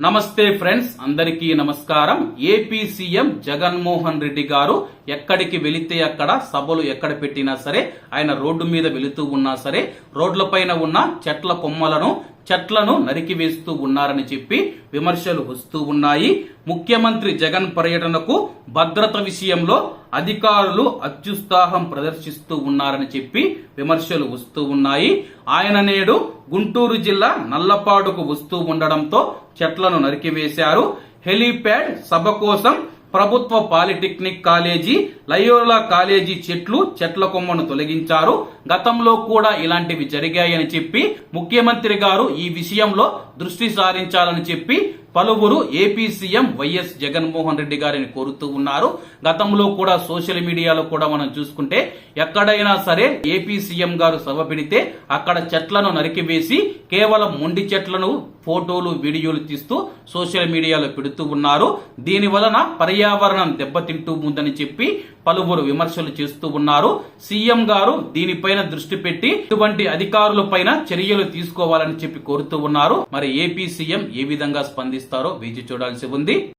నమస్తే ఫ్రెండ్స్ అందరికీ నమస్కారం. ఏపీ సీఎం జగన్మోహన్ రెడ్డి గారు ఎక్కడికి వెళితే అక్కడ సభలు ఎక్కడ పెట్టినా సరే ఆయన రోడ్డు మీద వెళుతూ ఉన్నా సరే రోడ్లపైన ఉన్న చెట్ల కొమ్మలను చెట్లను నరికివేస్తూ ఉన్నారని చెప్పి విమర్శలు వస్తూ ఉన్నాయి. ముఖ్యమంత్రి జగన్ పర్యటనకు భద్రత విషయంలో అధికారులు అత్యుత్సాహం ప్రదర్శిస్తూ ఉన్నారని చెప్పి విమర్శలు వస్తూ ఉన్నాయి. ఆయన నేడు గుంటూరు జిల్లా నల్లపాడుకు వస్తూ ఉండడంతో చెట్లను నరికివేశారు హెలీప్యాడ్ సభ కోసం ప్రభుత్వ పాలిటెక్నిక్ కాలేజీ లయోలా కాలేజీ చెట్లు చెట్ల కొమ్మను తొలగించారు. గతంలో కూడా ఇలాంటివి జరిగాయని చెప్పి ముఖ్యమంత్రి గారు ఈ విషయంలో దృష్టి సారించాలని చెప్పి పలువురు AP CM YS Jaganmohan Reddy గారిని కోరుతూ ఉన్నారు. గతంలో కూడా సోషల్ మీడియాలో కూడా మనం చూసుకుంటే ఎక్కడైనా సరే ఏపీ సీఎం గారు సభ పెడితే అక్కడ చెట్లను నరికివేసి కేవలం మొండి చెట్లను ఫోటోలు వీడియోలు తీస్తూ సోషల్ మీడియాలో పెడుతూ ఉన్నారు. దీని వలన పర్యావరణం దెబ్బతింటూ ఉందని చెప్పి పలువురు విమర్శలు చేస్తూ ఉన్నారు. సీఎం గారు దీనిపైన దృష్టి పెట్టి ఇటువంటి అధికారుల పైన చర్యలు తీసుకోవాలని చెప్పి కోరుతూ ఉన్నారు. మరి ఏపీ సీఎం ఏ విధంగా స్పందిస్తారో వేచి చూడాల్సి ఉంది.